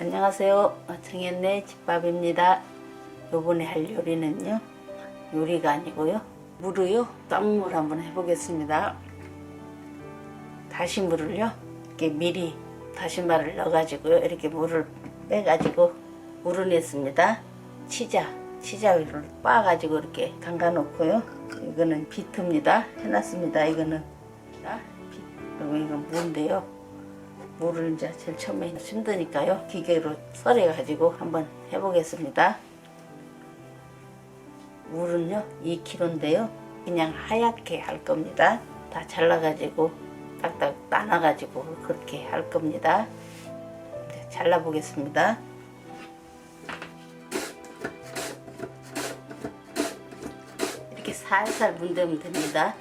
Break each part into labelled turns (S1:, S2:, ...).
S1: 안녕하세요. 정현네 집밥입니다. 요번에 할 요리는요. 요리가 아니고요. 물을요. 땀물 한번 해보겠습니다. 다시물을요. 이렇게 미리 다시마를 넣어가지고요. 이렇게 물을 빼가지고 우러냈습니다. 치자, 치자를 빻아가지고 이렇게 담가 놓고요. 이거는 비트입니다. 해놨습니다. 이거는 그리고 이건 무인데요. 물을 이제 제일 처음에 힘드니까요. 기계로 썰어가지고 한번 해보겠습니다. 물은요 2kg인데요. 그냥 하얗게 할 겁니다. 다 잘라가지고 딱딱 나눠가지고 그렇게 할 겁니다. 이제 잘라보겠습니다. 이렇게 살살 문대면 됩니다.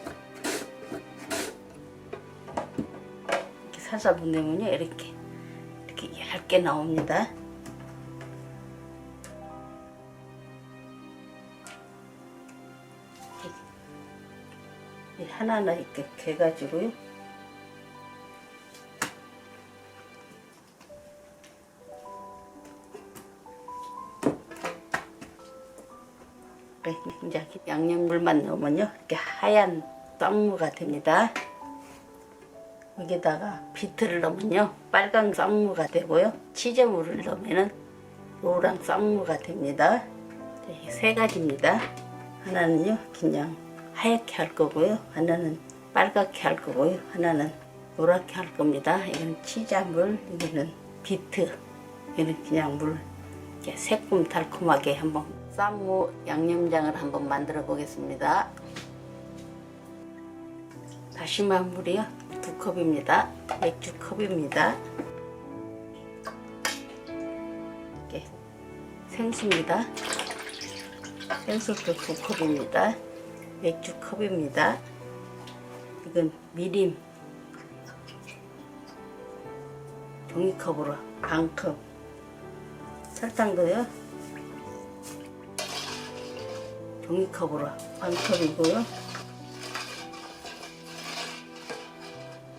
S1: 살살 문대면요 이렇게 이렇게 얇게 나옵니다. 이 하나하나 이렇게 개가지고요. 네, 이제 양념물만 넣으면요 이렇게 하얀 쌈무가 됩니다. 여기다가 비트를 넣으면요 빨강 쌈무가 되고요 치즈물을 넣으면은 노랑 쌈무가 됩니다. 네, 이세 가지입니다. 하나는요 그냥 하얗게 할 거고요 하나는 빨갛게 할 거고요 하나는 노랗게 할 겁니다. 이건 치자물 이거는 비트 이거는 그냥 물 이렇게 새콤 달콤하게 한번 쌈무 양념장을 한번 만들어 보겠습니다. 다시마 물이요 두 컵입니다. 맥주 컵입니다. 이렇게 생수입니다. 생수도 두 컵입니다. 맥주 컵입니다. 이건 미림 종이컵으로 반 컵. 설탕도요. 종이컵으로 반 컵이고요.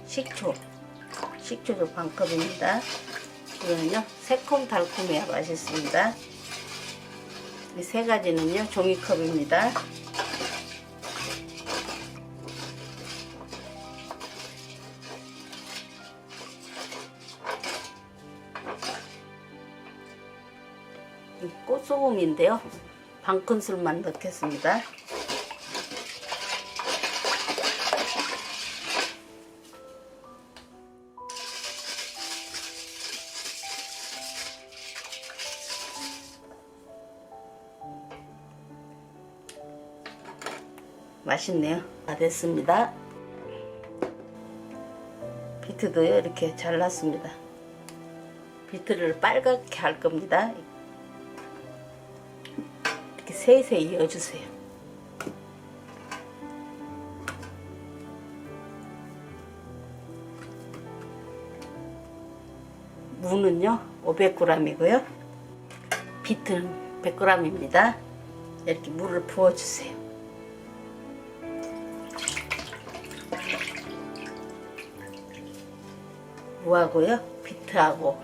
S1: 식초. 식초도 반 컵입니다. 이거는요. 새콤달콤해야 맛있습니다. 이 세 가지는요. 종이컵입니다. 이 꽃소금인데요. 반 큰술만 넣겠습니다. 맛있네요. 다 됐습니다. 비트도요 이렇게 잘랐습니다. 비트를 빨갛게 할 겁니다. 이렇게 세세히 이어주세요. 무는요 500g이고요. 비트는 100g입니다. 이렇게 물을 부어주세요. 무하고요 비트하고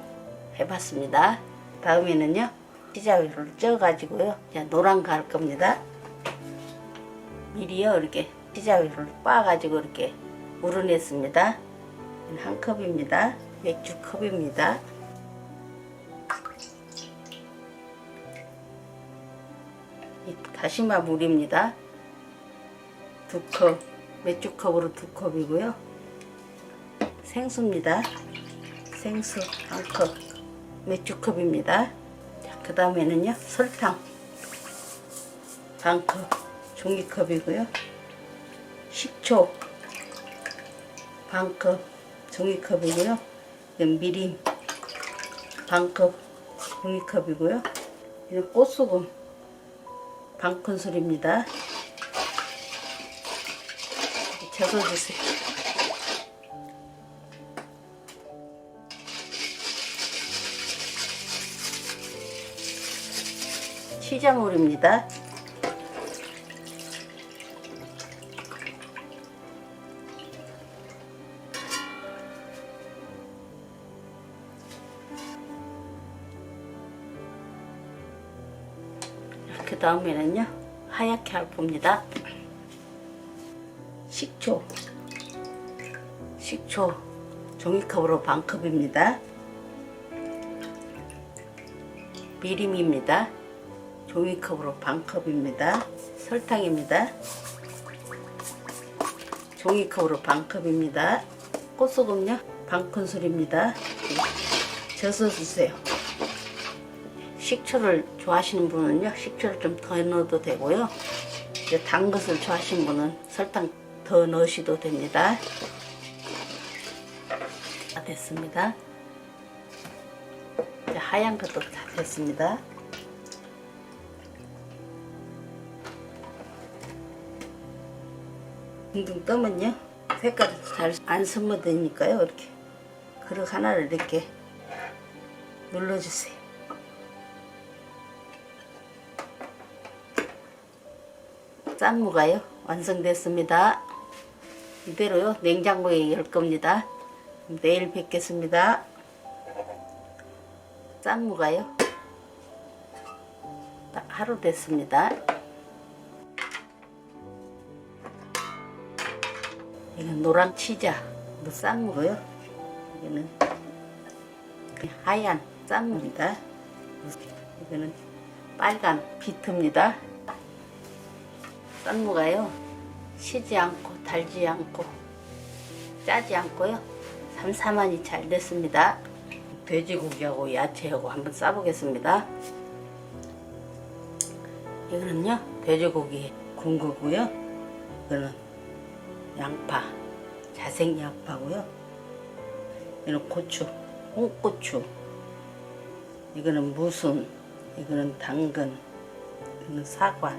S1: 해봤습니다. 다음에는요 피자를 쪄가지고요 노란 거 할 겁니다. 미리요 이렇게 피자를 빻아가지고 이렇게 우러냈습니다. 한 컵입니다. 맥주 컵입니다. 이 다시마 물입니다. 두 컵, 맥주 컵으로 두 컵이고요. 생수입니다. 생수 한 컵, 맥주 컵입니다. 그 다음에는요 설탕 반 컵, 종이컵이고요. 식초 반 컵, 종이컵이고요. 미림 반 컵, 종이컵이고요. 이건 꽃소금 반 큰술입니다. 적어주세요. 피자물입니다. 이렇게 다음에는요 하얗게 할 겁니다. 식초 식초 종이컵으로 반컵입니다. 미림입니다. 종이컵으로 반컵입니다. 설탕입니다. 종이컵으로 반컵입니다. 꽃소금요 반큰술입니다. 져서 주세요. 식초를 좋아하시는 분은요 식초를 좀 더 넣어도 되고요. 이제 단 것을 좋아하시는 분은 설탕 더 넣으셔도 됩니다. 다 됐습니다. 이제 하얀 것도 다 됐습니다. 둥둥 뜨면요 색깔이 잘 안 스며드니까요 이렇게 그릇 하나를 이렇게 눌러주세요. 짠무가요 완성됐습니다. 이대로요 냉장고에 열 겁니다. 내일 뵙겠습니다. 짠무가요 딱 하루 됐습니다. 이건 노랑 치자 뭐 쌍무고요. 이거는 그냥 하얀 짠무입니다. 이거는 빨간 비트입니다. 짠무가요 시지 않고 달지 않고 짜지 않고요 삼삼하니 잘 됐습니다. 돼지고기하고 야채하고 한번 싸보겠습니다. 이거는요 돼지고기 군 거고요. 이거는 양파, 자색 양파고요. 이거는 고추, 홍고추. 이거는 무순, 이거는 당근, 이거는 사과,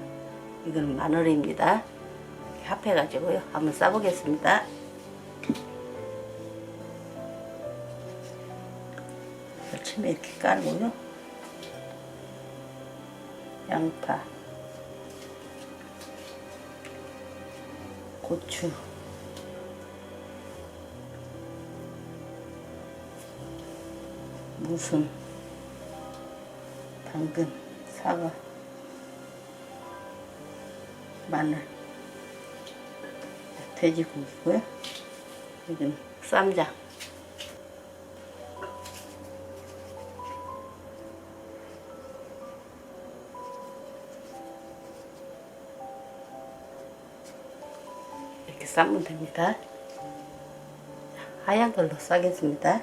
S1: 이거는 마늘입니다. 합해가지고요. 한번 싸보겠습니다. 아침에 이렇게 깔고요. 양파, 고추, 무순, 당근, 사과, 마늘, 돼지고기고요. 이건 쌈장. 싸면 됩니다. 하얀 걸로 싸겠습니다.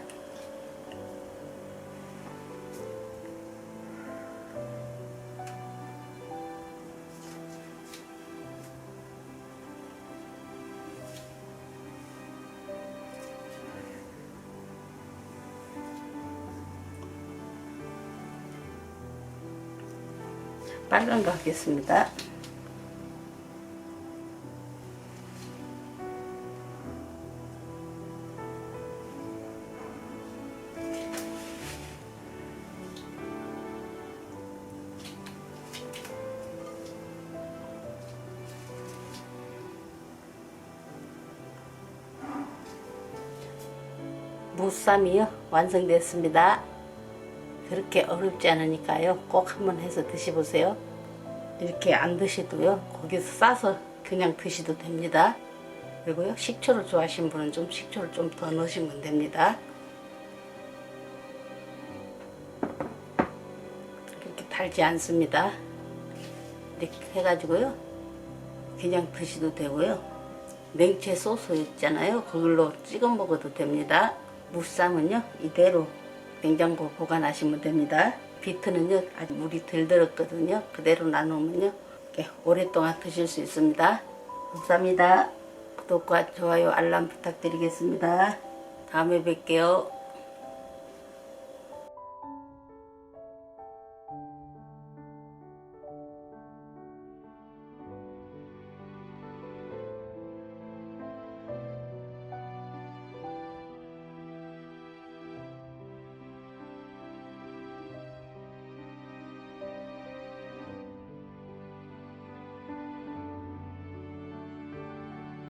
S1: 빨간 거 하겠습니다. 무쌈이요 완성됐습니다. 그렇게 어렵지 않으니까요 꼭 한번 해서 드셔보세요. 이렇게 안 드셔도요 거기서 싸서 그냥 드셔도 됩니다. 그리고요 식초를 좋아하시는 분은 좀 식초를 좀 더 넣으시면 됩니다. 그렇게 달지 않습니다. 이렇게 해가지고요 그냥 드셔도 되고요 냉채 소스 있잖아요 그걸로 찍어 먹어도 됩니다. 무쌈은요 이대로 냉장고 보관하시면 됩니다. 비트는요 아직 물이 덜 들었거든요. 그대로 나누면요 오랫동안 드실 수 있습니다. 감사합니다. 구독과 좋아요 알람 부탁드리겠습니다. 다음에 뵐게요.